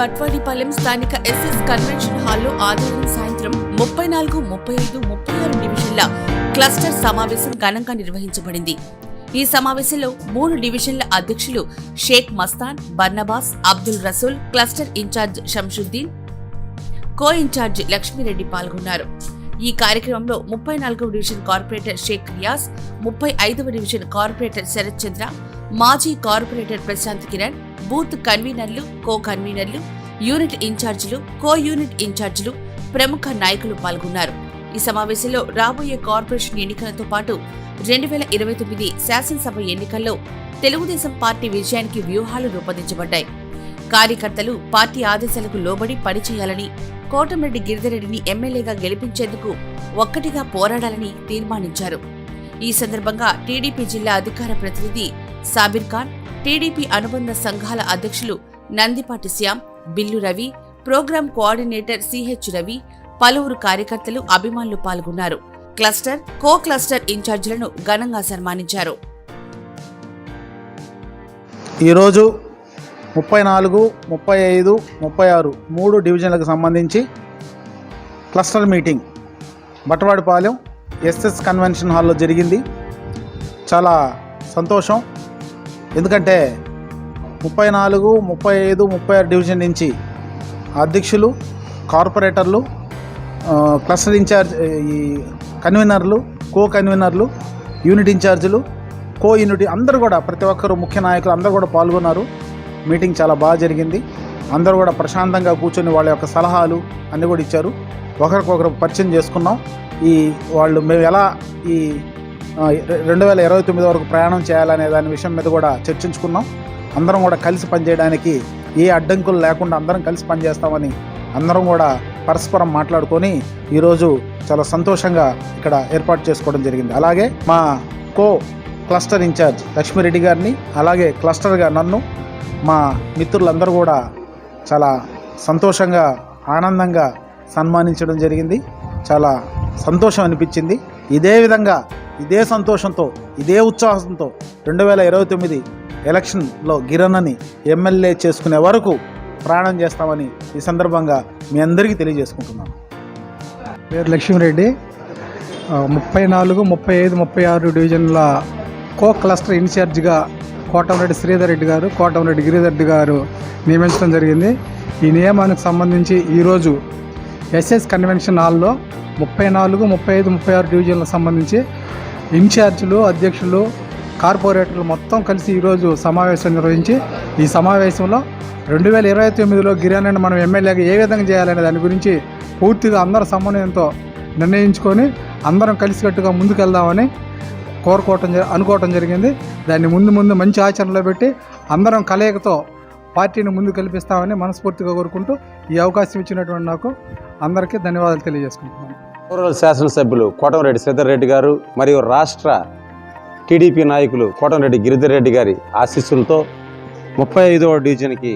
నెల్లూరు బట్వాడిపాలెం స్థానిక SS convention హాల్లో ఆదివారం సాయంత్రం ముప్పై నాలుగు ముప్పై ఐదు ముప్పై ఆరు డివిజన్ల క్లస్టర్ సమావేశం ఘనంగా నిర్వహించబడింది. ఈ సమావేశంలో మూడు డివిజన్ల అధ్యక్షులు Sheikh Mastan Barnabas Abdul Rasool cluster incharge Shamshuddin co incharge Lakshmireddy పాల్గొన్నారు. ఈ కార్యక్రమంలో ముప్పై నాలుగవ డివిజన్ కార్పొరేటర్ షేక్ రియాజ్ ముప్పై ఐదవ డివిజన్ కార్పొరేటర్ శరత్ చంద్ర మాజీ కార్పొరేటర్ ప్రశాంత్ కిరణ్ బూత్ కన్వీనర్లు కో కన్వీనర్లు యూనిట్ ఇన్ఛార్జీలు కో యూనిట్ ఇన్ఛార్జీలు ప్రముఖ నాయకులు పాల్గొన్నారు. ఈ సమావేశంలో రాబోయే కార్పొరేషన్ ఎన్నికలతో పాటు రెండు వేల ఇరవై తొమ్మిది శాసనసభ ఎన్నికల్లో తెలుగుదేశం పార్టీ విజయానికి వ్యూహాలు రూపొందించబడ్డాయి. కార్యకర్తలు పార్టీ ఆదేశాలకు లోబడి పనిచేయాలని కోటమిరెడ్డి గిరిధరెడ్డిని ఎమ్మెల్యేగా గెలిపించేందుకు ఒక్కటిగా పోరాడాలని తీర్మానించారు. ఈ సందర్భంగా టీడీపీ జిల్లా అధికార ప్రతినిధి సాబిర్ ఖాన్ టీడీపీ అనుబంధ సంఘాల అధ్యక్షులు Nandipati Shyam Billu Ravi program coordinator CH Ravi పలువురు కార్యకర్తలు అభిమానులు పాల్గొన్నారు. క్లస్టర్ కో క్లస్టర్ ఇన్ఛార్జీలను ఘనంగా సన్మానించారు. ఈరోజు ముప్పై నాలుగు ముప్పై ఐదు ముప్పై ఆరు మూడు డివిజన్లకు సంబంధించి cluster meeting Battavadipalem SS convention హాల్లో జరిగింది. చాలా సంతోషం. ఎందుకంటే ముప్పై నాలుగు ముప్పై ఐదు ముప్పై ఆరు డివిజన్ నుంచి అధ్యక్షులు కార్పొరేటర్లు క్లస్టర్ ఇన్ఛార్జ్ ఈ కన్వీనర్లు కో కన్వీనర్లు యూనిట్ ఇన్ఛార్జీలు కో యూనిట్ అందరూ కూడా ప్రతి ఒక్కరు ముఖ్య నాయకులు అందరూ కూడా పాల్గొన్నారు. మీటింగ్ చాలా బాగా జరిగింది. అందరూ కూడా ప్రశాంతంగా కూర్చొని వాళ్ళ యొక్క సలహాలు అన్నీ కూడా ఇచ్చారు. ఒకరికొకరు పరిచయం చేసుకున్నాం. ఈ వాళ్ళు మేము ఎలా ఈ రెండు వేల ఇరవై తొమ్మిది వరకు ప్రయాణం చేయాలనే దాని విషయం మీద కూడా చర్చించుకున్నాం. అందరం కూడా కలిసి పనిచేయడానికి ఏ అడ్డంకులు లేకుండా అందరం కలిసి పనిచేస్తామని అందరం కూడా పరస్పరం మాట్లాడుకొని ఈరోజు చాలా సంతోషంగా ఇక్కడ ఏర్పాటు చేసుకోవడం జరిగింది. అలాగే మా కో క్లస్టర్ ఇన్ఛార్జ్ లక్ష్మిరెడ్డి గారిని అలాగే క్లస్టర్గా నన్ను మా మిత్రులందరూ కూడా చాలా సంతోషంగా ఆనందంగా సన్మానించడం జరిగింది. చాలా సంతోషం అనిపించింది. ఇదే విధంగా ఇదే సంతోషంతో ఇదే ఉత్సాహంతో రెండు వేల ఇరవై తొమ్మిది ఎలక్షన్లో గిరణని ఎమ్మెల్యే చేసుకునే వరకు ప్రాణం చేస్తామని ఈ సందర్భంగా మీ అందరికీ తెలియజేసుకుంటున్నాను. పేరు లక్ష్మీరెడ్డి. ముప్పై నాలుగు ముప్పై ఐదు ముప్పై ఆరు డివిజన్ల కో క్లస్టర్ ఇన్ఛార్జిగా కోటంరెడ్డి శ్రీధర్ రెడ్డి గారు కోటంరెడ్డి గిరిధరెడ్డి గారు నియమించడం జరిగింది. ఈ నియమానికి సంబంధించి ఈరోజు ఎస్ఎస్ కన్వెన్షన్ హాల్లో ముప్పై నాలుగు ముప్పై ఐదు ముప్పై ఆరు డివిజన్లకు సంబంధించి ఇన్ఛార్జీలు అధ్యక్షులు కార్పొరేటర్లు మొత్తం కలిసి ఈరోజు సమావేశం నిర్వహించి ఈ సమావేశంలో రెండు వేల ఇరవై తొమ్మిదిలో గిరిజనులను మనం ఎమ్మెల్యేగా ఏ విధంగా చేయాలనే దాని గురించి పూర్తిగా అందరి సమన్వయంతో నిర్ణయించుకొని అందరం కలిసికట్టుగా ముందుకెళ్దామని కోరుకోవటం జ- అనుకోవటం జరిగింది. దాన్ని ముందు ముందు మంచి ఆచరణలో పెట్టి అందరం కలయికతో పార్టీని ముందు కల్పిస్తామని మనస్ఫూర్తిగా కోరుకుంటూ ఈ అవకాశం ఇచ్చినటువంటి నాకు అందరికీ ధన్యవాదాలు తెలియజేసుకుంటున్నాను. రూరల్ శాసనసభ్యులు కోటంరెడ్డి శ్రీధర్ రెడ్డి గారు మరియు రాష్ట్ర టీడీపీ నాయకులు కోటంరెడ్డి గిరిధర్ రెడ్డి గారి ఆశీస్సులతో ముప్పై ఐదవ డివిజన్కి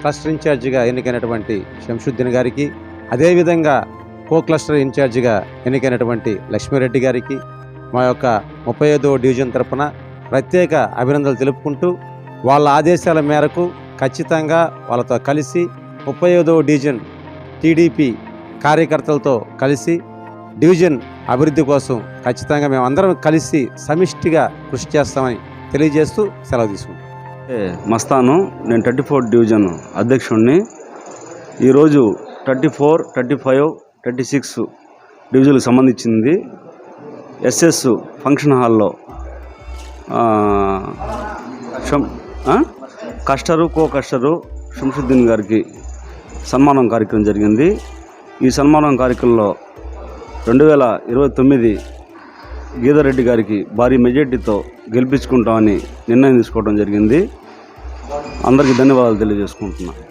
క్లస్టర్ ఇన్ఛార్జిగా ఎన్నికైనటువంటి శంషుద్దీన్ గారికి అదేవిధంగా కో క్లస్టర్ ఇన్ఛార్జిగా ఎన్నికైనటువంటి లక్ష్మీరెడ్డి గారికి మా యొక్క ముప్పై ఐదవ డివిజన్ తరఫున ప్రత్యేక అభినందనలు తెలుపుకుంటూ వాళ్ళ ఆదేశాల మేరకు ఖచ్చితంగా వాళ్ళతో కలిసి ముప్పై ఐదవ డివిజన్ టీడీపీ కార్యకర్తలతో కలిసి డివిజన్ అభివృద్ధి కోసం ఖచ్చితంగా మేము అందరం కలిసి సమిష్టిగా కృషి చేస్తామని తెలియజేస్తూ సెలవు తీసుకుంటాం మస్తాను. నేను థర్టీ ఫోర్ డివిజన్ అధ్యక్షుడిని ఈరోజు thirty four thirty five thirty six డివిజన్కి సంబంధించింది ఎస్ఎస్ ఫంక్షన్ హాల్లో క్షమ్ కస్టరు కో కస్టరు షంషుద్దీన్ గారికి సన్మానం కార్యక్రమం జరిగింది. ఈ సన్మానం కార్యక్రమంలో రెండు వేల ఇరవై తొమ్మిది గీతారెడ్డి గారికి భారీ మెజార్టీతో గెలిపించుకుంటామని నిర్ణయం తీసుకోవడం జరిగింది. అందరికీ ధన్యవాదాలు తెలియజేసుకుంటున్నాను.